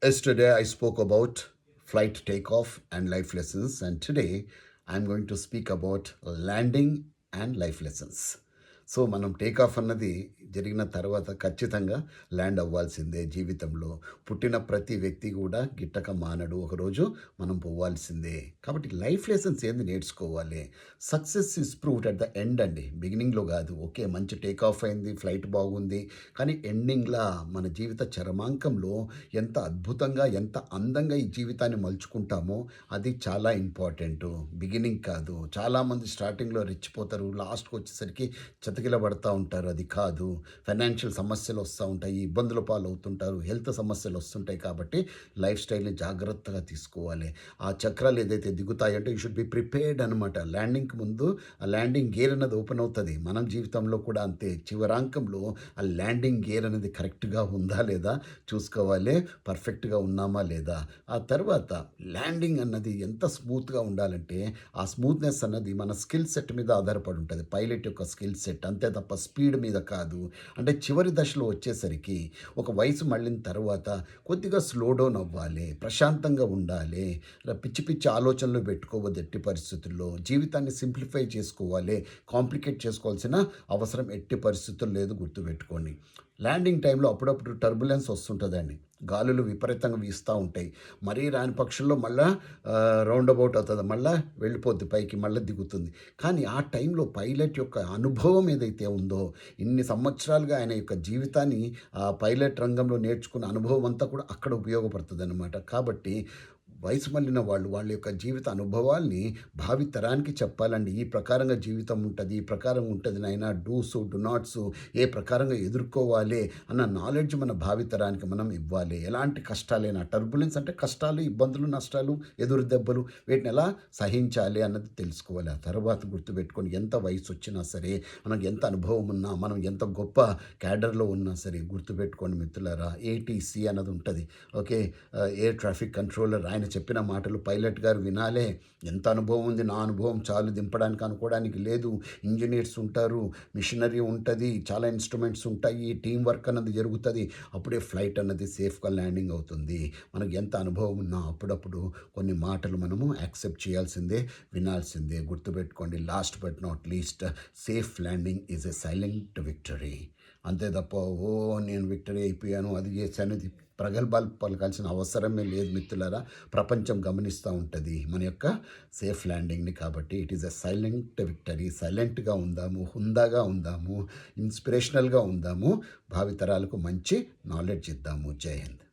Yesterday, I spoke about flight takeoff and life lessons, and today I'm going to speak about landing and life lessons. So మనం take off అన్నది జరిగిన తర్వాత ఖచ్చితంగా land అవ్వాల్సిందే జీవితంలో. పుట్టిన ప్రతి వ్యక్తి కూడా గిట్టక మానడు. ఒకరోజు మనం పోవాల్సిందే. కాబట్టి లైఫ్ లెసన్స్ ఏంది నేర్చుకోవాలి? Success is proved at the end అండి. బిగినింగ్లో కాదు. ఓకే మంచి టేక్ ఆఫ్ అయింది ఫ్లైట్ బాగుంది. కానీ ఎండింగ్లా మన జీవిత చరమాంకంలో ఎంత అద్భుతంగా ఎంత అందంగా ఈ జీవితాన్ని మలుచుకుంటామో అది చాలా ఇంపార్టెంట్. బిగినింగ్ కాదు. చాలామంది స్టార్టింగ్లో రెచ్చిపోతారు. లాస్ట్కి వచ్చేసరికి బ్రతికిలబడతా ఉంటారు. అది కాదు. ఫైనాన్షియల్ సమస్యలు వస్తూ ఉంటాయి. ఇబ్బందుల పాలు అవుతుంటారు హెల్త్ సమస్యలు వస్తుంటాయి కాబట్టి లైఫ్ స్టైల్ని జాగ్రత్తగా తీసుకోవాలి. ఆ చక్రాలు ఏదైతే దిగుతాయంటే యూ షుడ్ బి ప్రిపేర్డ్ అనమాట ల్యాండింగ్కి ముందు ఆ ల్యాండింగ్ గేర్ అనేది ఓపెన్ అవుతుంది. మనం జీవితంలో కూడా అంతే. చివరాంకంలో ఆ ల్యాండింగ్ గేర్ అనేది కరెక్ట్గా ఉందా లేదా చూసుకోవాలి. పర్ఫెక్ట్గా ఉన్నామా లేదా. ఆ తర్వాత ల్యాండింగ్ అన్నది ఎంత స్మూత్గా ఉండాలంటే ఆ స్మూత్నెస్ అన్నది మన స్కిల్ సెట్ మీద ఆధారపడి ఉంటుంది. పైలట్ యొక్క స్కిల్ సెట్ అంతే తప్ప స్పీడ్ మీద కాదు. అంటే చివరి దశలో వచ్చేసరికి ఒక వయసు మళ్ళిన తర్వాత కొద్దిగా స్లో డౌన్ అవ్వాలి ప్రశాంతంగా ఉండాలి పిచ్చి పిచ్చి ఆలోచనలు పెట్టుకోవద్దు ఎట్టి పరిస్థితుల్లో జీవితాన్ని సింప్లిఫై చేసుకోవాలి కాంప్లికేట్ చేసుకోవాల్సిన అవసరం ఎట్టి పరిస్థితుల్లో లేదు గుర్తుపెట్టుకోండి. ల్యాండింగ్ టైంలో అప్పుడప్పుడు టర్బులెన్స్ వస్తుంటుందండి. గాలులు విపరీతంగా వీస్తూ ఉంటాయి. మరీ రాని పక్షుల్లో మళ్ళా రౌండ్ అబౌట్ అవుతుంది. మళ్ళీ వెళ్ళిపోద్ది పైకి మళ్ళీ దిగుతుంది. కానీ ఆ టైంలో పైలట్ యొక్క అనుభవం ఏదైతే ఉందో ఇన్ని సంవత్సరాలుగా ఆయన యొక్క జీవితాన్ని ఆ పైలట్ రంగంలో నేర్చుకున్న అనుభవం అంతా కూడా అక్కడ ఉపయోగపడుతుంది అనమాట కాబట్టి వయసు మళ్ళిన వాళ్ళు వాళ్ళ యొక్క జీవిత అనుభవాల్ని భావితరానికి చెప్పాలండి. ఈ ప్రకారంగా జీవితం ఉంటుంది ఈ ప్రకారం ఉంటుంది నాయన డూస్ డు నాట్స్ ఏ ప్రకారంగా ఎదుర్కోవాలి అన్న నాలెడ్జ్ మన భావితరానికి మనం ఇవ్వాలి. ఎలాంటి కష్టాలైనా టర్బులెన్స్ అంటే కష్టాలు ఇబ్బందులు నష్టాలు ఎదురు దెబ్బలు వీటిని ఎలా సహించాలి అన్నది తెలుసుకోవాలి. ఆ తర్వాత గుర్తుపెట్టుకొని ఎంత వయసు వచ్చినా సరే మనకు ఎంత అనుభవం ఉన్నా మనం ఎంత గొప్ప క్యాడర్లో ఉన్నా సరే గుర్తుపెట్టుకోండి మిత్రులారా ఏటీసీ అన్నది ఉంటుంది. ఓకే ఎయిర్ ట్రాఫిక్ కంట్రోలర్ ఆయన చెప్పిన మాటలు పైలట్ గారు వినాలే. ఎంత అనుభవం ఉంది? నా అనుభవం చాలు దింపడానికి అనుకోవడానికి లేదు. ఇంజనీర్స్ ఉంటారు మిషనరీ ఉంటుంది చాలా ఇన్స్ట్రుమెంట్స్ ఉంటాయి టీం వర్క్ అన్నది జరుగుతుంది. అప్పుడే ఫ్లైట్ అన్నది సేఫ్గా ల్యాండింగ్ అవుతుంది. మనకు ఎంత అనుభవం ఉన్నా అప్పుడప్పుడు కొన్ని మాటలు మనము యాక్సెప్ట్ చేయాల్సిందే వినాల్సిందే. గుర్తుపెట్టుకోండి last but not least safe landing is a silent victory అంతే తప్ప ఓ నేను విక్టరీ అయిపోయాను అది చేశాను ఇది ప్రగల్భాలు పలకాల్సిన అవసరమే లేదు మిత్రులారా. ప్రపంచం గమనిస్తూ ఉంటుంది మన యొక్క సేఫ్ ల్యాండింగ్ని కాబట్టి it is a silent victory సైలెంట్గా ఉందాము హుందాగా ఉందాము ఇన్స్పిరేషనల్గా ఉందాము భావితరాలకు మంచి నాలెడ్జ్ ఇద్దాము. జై హింద్.